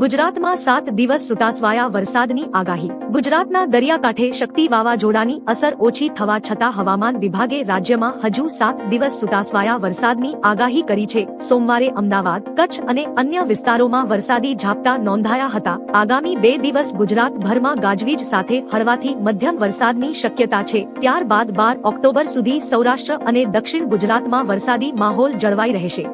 ગુજરાતમાં સાત દિવસ સુટાસવાયા વરસાદની આગાહી. ગુજરાતના દરિયાકાંઠે શક્તિ વાવાઝોડાની અસર ઓછી થવા છતાં હવામાન વિભાગે રાજ્યમાં હજુ સાત દિવસ સુટાસવાયા વરસાદની આગાહી કરી છે. સોમવારે અમદાવાદ, કચ્છ અને અન્ય વિસ્તારોમાં વરસાદી ઝાપટા નોંધાયા હતા. આગામી બે દિવસ ગુજરાતભરમાં ગાજવીજ સાથે હળવાથી મધ્યમ વરસાદની શક્યતા છે. ત્યારબાદ બાર ઓક્ટોબર સુધી સૌરાષ્ટ્ર અને દક્ષિણ ગુજરાતમાં વરસાદી માહોલ જળવાઈ રહેશે.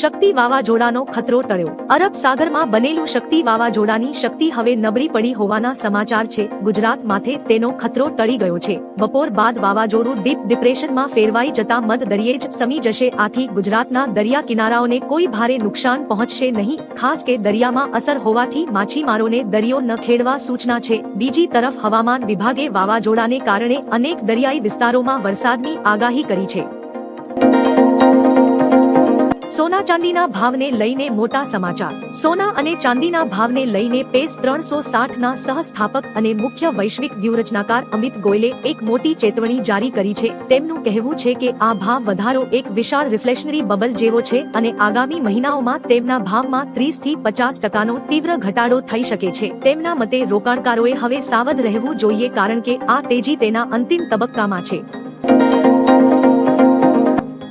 શક્તિ વાવાઝોડાનો ખતરો ટળ્યો. અરબ સાગરમાં બનેલું શક્તિ વાવાઝોડાની શક્તિ હવે નબળી પડી હોવાના સમાચાર છે. ગુજરાત માથે તેનો ખતરો ટળી ગયો છે. બપોર બાદ વાવાઝોડું ડીપ ડિપ્રેશનમાં ફેરવાઈ જતા મધ દરિયે જ સમી જશે. આથી ગુજરાતના દરિયા કિનારાઓને કોઈ ભારે નુકસાન પહોંચશે નહીં. ખાસ કે દરિયામાં અસર હોવાથી માછીમારોને દરિયો ન ખેડવા સૂચના છે. બીજી તરફ હવામાન વિભાગે વાવાઝોડાને કારણે અનેક દરિયાઈ વિસ્તારોમાં વરસાદની આગાહી કરી છે. સોના ચાંદીના ભાવને લઈને મોટા સમાચાર. સોના અને ચાંદીના ભાવને લઈને પેસ ત્રણસો સાઠના સહસ્થાપક અને મુખ્ય વૈશ્વિક વ્યૂહરચનાકાર અમિત ગોયલે એક મોટી ચેતવણી જારી કરી છે. તેમનું કહેવું છે કે આ ભાવ વધારો એક વિશાળ રિફ્લેશનરી બબલ જેવો છે અને આગામી મહિનાઓમાં તેમના ભાવમાં ત્રીસથી પચાસ ટકાનો તીવ્ર ઘટાડો થઈ શકે છે. તેમના મતે રોકાણકારોએ હવે સાવધ રહેવું જોઈએ કારણ કે આ તેજી તેના અંતિમ તબક્કામાં છે.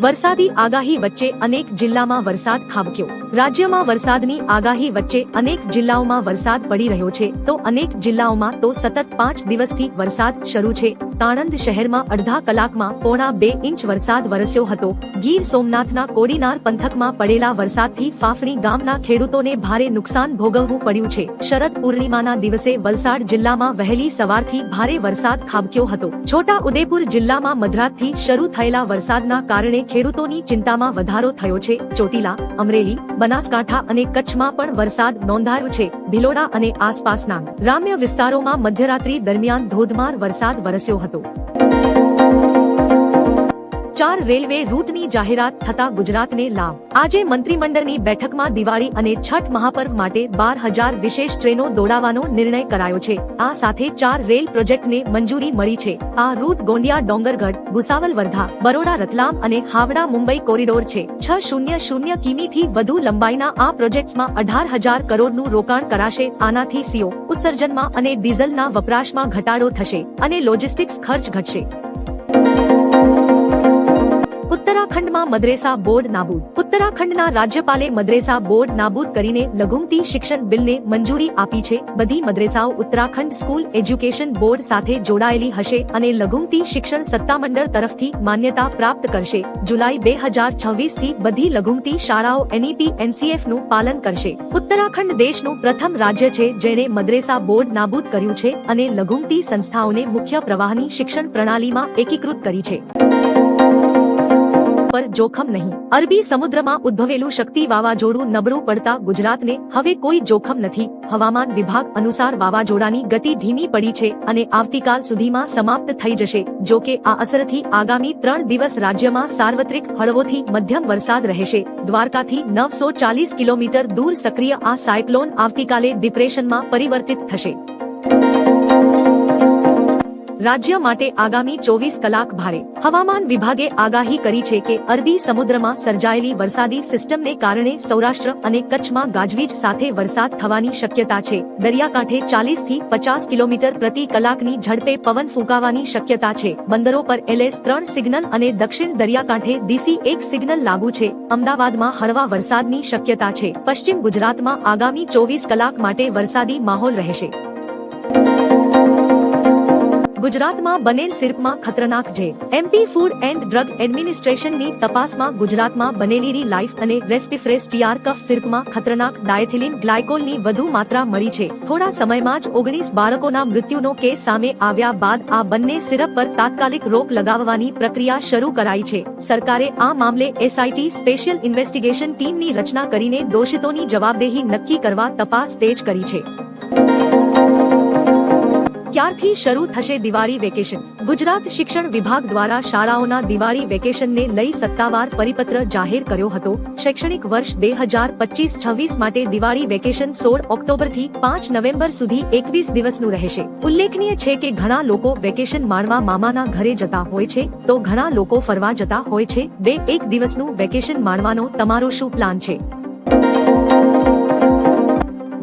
વરસાદી આગાહી વચ્ચે અનેક જિલ્લામાં વરસાદ ખાબક્યો. રાજ્યમાં વરસાદની આગાહી વચ્ચે અનેક જિલ્લાઓમાં વરસાદ પડી રહ્યો છે, તો અનેક જિલ્લાઓમાં તો સતત પાંચ દિવસથી વરસાદ શરૂ છે. આણંદ શહેરમાં અડધા કલાકમાં પોણા બે ઇંચ વરસાદ વરસ્યો હતો. ગીર સોમનાથના કોડીનાર પંથકમાં પડેલા વરસાદથી ફાફણી ગામના ખેડૂતોને ભારે નુકસાન ભોગવવું પડ્યું છે. શરદ પૂર્ણિમાના દિવસે વલસાડ જિલ્લામાં વહેલી સવારથી ભારે વરસાદ ખાબક્યો હતો. છોટા ઉદેપુર જિલ્લામાં મધરાતથી શરૂ થયેલા વરસાદના કારણે ખેડૂતોની ચિંતામાં વધારો થયો છે. ચોટીલા, અમરેલી બનાસકાંઠા અને કચ્છમાં પણ વરસાદ નોંધાયો છે. ભિલોડા અને આસપાસના ગ્રામ્ય વિસ્તારોમાં મધ્યરાત્રી દરમિયાન ધોધમાર વરસાદ વરસ્યો હતો. ચાર રેલવે રૂટની જાહેરાત થતા ગુજરાતને લાભ આજે મંત્રીમંડળની બેઠકમાં દિવાળી અને છઠ મહાપર્વ માટે બાર હજાર વિશેષ ટ્રેનો દોડાવવાનો નિર્ણય કરાયો છે. આ સાથે ચાર રેલ પ્રોજેક્ટને મંજૂરી મળી છે. આ રૂટ ગોંડિયા, ડોંગરગઢ, ભુસાવલ, વર્ધા, બરોડા, રતલામ અને હાવડા, મુંબઈ કોરિડોર છે. છ શૂન્ય શૂન્ય કિમીથી વધુ લંબાઈના આ પ્રોજેક્ટ્સમાં અઢાર હજાર કરોડનું રોકાણ કરાશે આનાથી સીઓ. ઉત્સર્જનમાં અને ડીઝલના વપરાશમાં ઘટાડો થશે અને લોજિસ્ટિક્સ ખર્ચ ઘટશે. ઉત્તરાખંડમાં મદ્રેસા બોર્ડ નાબૂદ. ઉત્તરાખંડના રાજ્યપાલે મદ્રેસા બોર્ડ નાબૂદ કરીને લઘુમતી શિક્ષણ બિલને મંજૂરી આપી છે. બધી મદ્રેસાઓ ઉત્તરાખંડ સ્કૂલ એજ્યુકેશન બોર્ડ સાથે જોડાયેલી હશે અને લઘુમતી શિક્ષણ સત્તામંડળ તરફથી માન્યતા પ્રાપ્ત કરશે. જુલાઈ બે હજાર છવ્વીસથી બધી લઘુમતી શાળાઓ એનઈપી એનસીએફનું પાલન કરશે. ઉત્તરાખંડ દેશનું પ્રથમ રાજ્ય છે જેણે મદ્રેસા બોર્ડ નાબૂદ કર્યું છે અને લઘુમતી સંસ્થાઓને મુખ્ય પ્રવાહની શિક્ષણ પ્રણાલીમાં એકીકૃત કરી છે. પર જોખમ નહીં. અરબી સમુદ્રમાં ઉદ્ભવેલું શક્તિ વાવાઝોડું નબળું પડતા ગુજરાતને હવે કોઈ જોખમ નથી. હવામાન વિભાગ અનુસાર વાવાઝોડાની ગતિ ધીમી પડી છે અને આવતીકાલ સુધીમાં સમાપ્ત થઈ જશે. જો કે આ અસરથી આગામી ત્રણ દિવસ રાજ્યમાં સાર્વત્રિક હળવોથી મધ્યમ વરસાદ રહેશે. દ્વારકાથી નવસો ચાલીસ કિલોમીટર દૂર સક્રિય આ સાયક્લોન આવતીકાલે ડિપ્રેશનમાં પરિવર્તિત થશે. રાજ્ય માટે આગામી ચોવીસ કલાક ભારે. હવામાન વિભાગે આગાહી કરી છે કે અરબી સમુદ્રમાં સર્જાયેલી વરસાદી સિસ્ટમને કારણે સૌરાષ્ટ્ર અને કચ્છમાં ગાજવીજ સાથે વરસાદ થવાની શક્યતા છે. દરિયાકાંઠે ચાલીસથી પચાસ કિલોમીટર પ્રતિ કલાકની ઝડપે પવન ફૂંકાવાની શક્યતા છે. બંદરો પર એલએસ ત્રણ સિગ્નલ અને દક્ષિણ દરિયાકાંઠે ડીસી એક સિગ્નલ લાગુ છે. અમદાવાદમાં હળવા વરસાદની શક્યતા છે. પશ્ચિમ ગુજરાતમાં આગામી ચોવીસ કલાક માટે વરસાદી માહોલ રહેશે. ગુજરાતમાં બનેલ સિરપમાં ખતરનાક છે. એમપી ફૂડ એન્ડ ડ્રગ એડમિનિસ્ટ્રેશનની તપાસમાં ગુજરાતમાં બનેલી લાઈફ અને રેસ્પિફ્રેસ ટીઆર કફ સિરપમાં ખતરનાક ડાયથિલિન ગ્લાયકોલની વધુ માત્રા મળી છે. થોડા સમયમાં જ ઓગણીસ બાળકોના મૃત્યુનો કેસ સામે આવ્યા બાદ આ બંને સિરપ પર તાત્કાલિક રોક લગાવવાની પ્રક્રિયા શરૂ કરાઈ છે. સરકારે આ મામલે એસઆઈટી સ્પેશિયલ ઇન્વેસ્ટિગેશન ટીમની રચના કરીને દોષિતોની જવાબદેહી નક્કી કરવા તપાસ તેજ કરી છે. ક્યારથી શરૂ થશે દિવાળી વેકેશન. ગુજરાત શિક્ષણ વિભાગ દ્વારા શાળાઓના દિવાળી વેકેશનને લઈ સત્તાવાર પરિપત્ર જાહેર કર્યો હતો. શૈક્ષણિક વર્ષ બે હજાર પચીસ છવ્વીસ માટે દિવાળી વેકેશન સોળ ઓક્ટોબરથી પાંચ નવેમ્બર સુધી એકવીસ દિવસનું રહેશે. ઉલ્લેખનીય છે કે ઘણા લોકો વેકેશન માણવા મામાના ઘરે જતા હોય છે, તો ઘણા લોકો ફરવા જતા હોય છે. બે એક દિવસનું વેકેશન માણવાનો તમારો શું પ્લાન છે?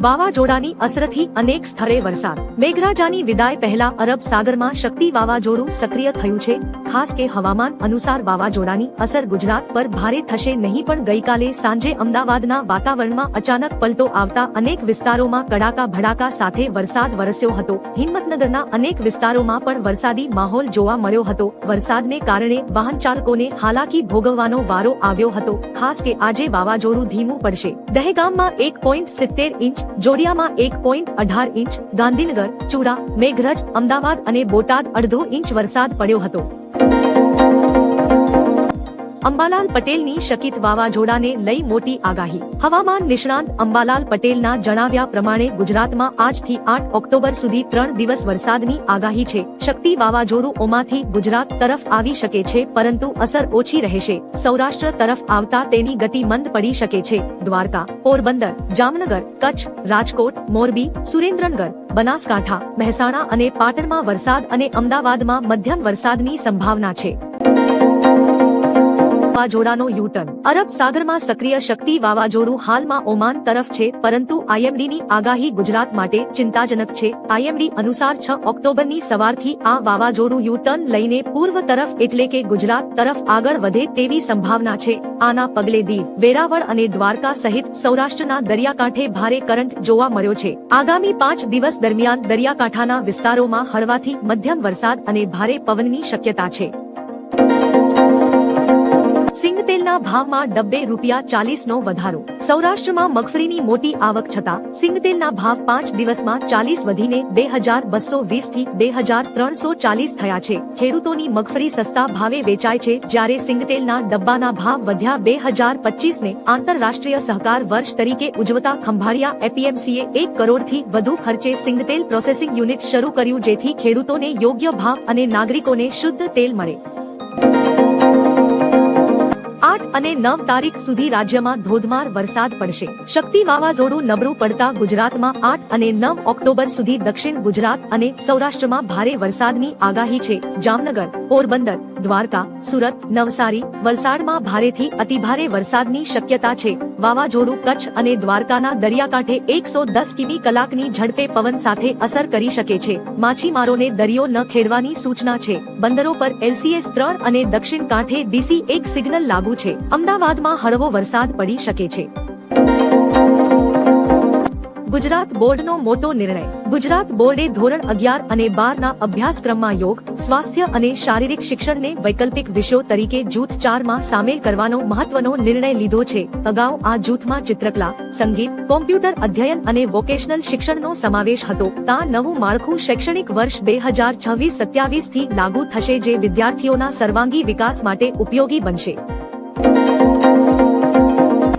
વાવાઝોડાની અસરથી અનેક સ્થળે વરસાદ. મેઘરાજાની વિદાય પહેલા અરબ સાગરમાં શક્તિ વાવાઝોડું સક્રિય થયું છે. ખાસ કે હવામાન અનુસાર વાવાઝોડાની અસર ગુજરાત પર ભારે થશે નહીં પણ ગઈકાલે સાંજે અમદાવાદના વાતાવરણમાં અચાનક પલટો આવતા અનેક વિસ્તારોમાં કડાકા ભડાકા સાથે વરસાદ વરસ્યો હતો. હિંમતનગરના અનેક વિસ્તારોમાં પણ વરસાદી માહોલ જોવા મળ્યો હતો. વરસાદને કારણે વાહન ચાલકોને હાલાકી ભોગવવાનો વારો આવ્યો હતો. ખાસ કે આજે વાવાઝોડું ધીમું પડશે. દહેગામમાં એક પોઈન્ટ સિત્તેર ઇંચ જોડિયામાં એક પોઈન્ટ અઢાર ઇંચ, ગાંધીનગર, ચુડા, મેઘરજ, અમદાવાદ અને બોટાદ અડધો ઇંચ વરસાદ પડ્યો હતો. અંબાલાલ પટેલની શકિત વાવાઝોડાને લઈ મોટી આગાહી. હવામાન નિષ્ણાંત અંબાલાલ પટેલના જણાવ્યા પ્રમાણે ગુજરાતમાં આજથી આઠ ઓક્ટોબર સુધી ત્રણ દિવસ વરસાદની આગાહી છે. શક્તિ વાવાઝોડું ઓમાંથી ગુજરાત તરફ આવી શકે છે, પરંતુ અસર ઓછી રહેશે. સૌરાષ્ટ્ર તરફ આવતા તેની ગતિ મંદ પડી શકે છે. દ્વારકા, પોરબંદર, જામનગર, કચ્છ, રાજકોટ, મોરબી, સુરેન્દ્રનગર, બનાસકાંઠા, મહેસાણા અને પાટણમાં વરસાદ અને અમદાવાદમાં મધ્યમ વરસાદની સંભાવના છે. વાવાઝોડાનો યુટર્ન. અરબ સાગરમાં સક્રિય શક્તિ વાવાઝોડું હાલમાં ઓમાન તરફ છે, પરંતુ આઈએમડીની આગાહી ગુજરાત માટે ચિંતાજનક છે. આઈએમડી અનુસાર છ ઓક્ટોબરની સવારથી આ વાવાઝોડું યુટર્ન લઈને પૂર્વ તરફ એટલે કે ગુજરાત તરફ આગળ વધે તેવી સંભાવના છે. આના પગલે દીવ, વેરાવળ અને દ્વારકા સહિત સૌરાષ્ટ્રના દરિયાકાંઠે ભારે કરંટ જોવા મળ્યો છે. આગામી પાંચ દિવસ દરમિયાન દરિયાકાંઠાના વિસ્તારોમાં હળવાથી મધ્યમ વરસાદ અને ભારે પવનની શક્યતા છે. સિંગતેલના ભાવમાં ડબ્બે રૂપિયા ચાલીસનો વધારો. સૌરાષ્ટ્રમાં મગફળીની મોટી આવક છતાં સિંગતેલના ભાવ પાંચ દિવસમાં ચાલીસ વધીને બે હજાર બસો વીસથી બે હજાર ત્રણસો ચાલીસ થયા છે. ખેડૂતોની મગફળી સસ્તા ભાવે વેચાય છે જ્યારે સિંગતેલના ડબ્બાના ભાવ વધ્યા બે હજાર પચીસ ને આંતરરાષ્ટ્રીય સહકાર વર્ષ તરીકે ઉજવતા ખંભાળિયા એપીએમસીએ એક કરોડથી વધુ ખર્ચે સિંગતેલ પ્રોસેસિંગ યુનિટ શરૂ કર્યું જેથી ખેડૂતોને યોગ્ય ભાવ અને નાગરિકોને શુદ્ધ તેલ મળે. આઠ અને નવ તારીખ સુધી રાજ્યમાં ધોધમાર વરસાદ પડશે. શક્તિ વાવાઝોડું નબળું પડતા ગુજરાતમાં આઠ અને નવ ઓક્ટોબર સુધી દક્ષિણ ગુજરાત અને સૌરાષ્ટ્રમાં ભારે વરસાદની આગાહી છે. જામનગર, પોરબંદર દ્વારકા, સુરત, નવસારી, વલસાડમાં ભારેથી અતિભારે વરસાદની શક્યતા છે. વાવાઝોડું કચ્છ અને દ્વારકાના દરિયાકાંઠે એકસો દસ કિમી કલાકની ઝડપે પવન સાથે અસર કરી શકે છે. માછીમારોને દરિયો ન ખેડવાની સૂચના છે. બંદરો પર એલસીએસ ત્રણ અને દક્ષિણ કાંઠે ડીસી એક સિગ્નલ લાગુ છે. અમદાવાદમાં હળવો વરસાદ પડી શકે છે. ગુજરાત બોર્ડનો મોટો નિર્ણય. ગુજરાત બોર્ડે ધોરણ અગિયાર અને બારના અભ્યાસક્રમમાં યોગ, સ્વાસ્થ્ય અને શારીરિક શિક્ષણને વૈકલ્પિક વિષયો તરીકે જૂથ ચારમાં સામેલ કરવાનો મહત્વનો નિર્ણય લીધો છે. અગાઉ આ જૂથમાં ચિત્રકલા, સંગીત, કોમ્પ્યુટર અધ્યયન અને વોકેશનલ શિક્ષણનો સમાવેશ હતો. તા નવું માળખું શૈક્ષણિક વર્ષ બે હજાર છવ્વીસ સત્યાવીસથી લાગુ થશે જે વિદ્યાર્થીઓના સર્વાંગી વિકાસ માટે ઉપયોગી બનશે.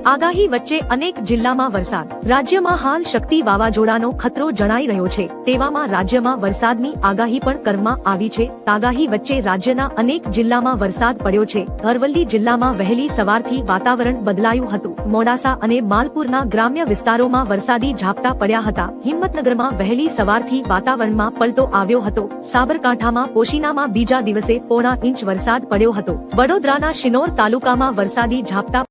આગાહી વચ્ચે અનેક જિલ્લામાં વરસાદ. રાજ્યમાં હાલ શક્તિ વાવાઝોડાનો ખતરો જણાઈ રહ્યો છે. તેવામાં રાજ્યમાં વરસાદની આગાહી પણ કરવામાં આવી છે. આગાહી વચ્ચે રાજ્યના અનેક જિલ્લામાં વરસાદ પડ્યો છે. અરવલ્લી જિલ્લામાં વહેલી સવારથી વાતાવરણ બદલાયું હતું. મોડાસા અને માલપુરના ગ્રામ્ય વિસ્તારોમાં વરસાદી ઝાપટા પડ્યા હતા. હિંમતનગરમાં વહેલી સવારથી વાતાવરણમાં પલટો આવ્યો હતો. સાબરકાંઠામાં પોશીનામાં બીજા દિવસે પોણા ઇંચ વરસાદ પડ્યો હતો. વડોદરાના શિનોર તાલુકામાં વરસાદી ઝાપટા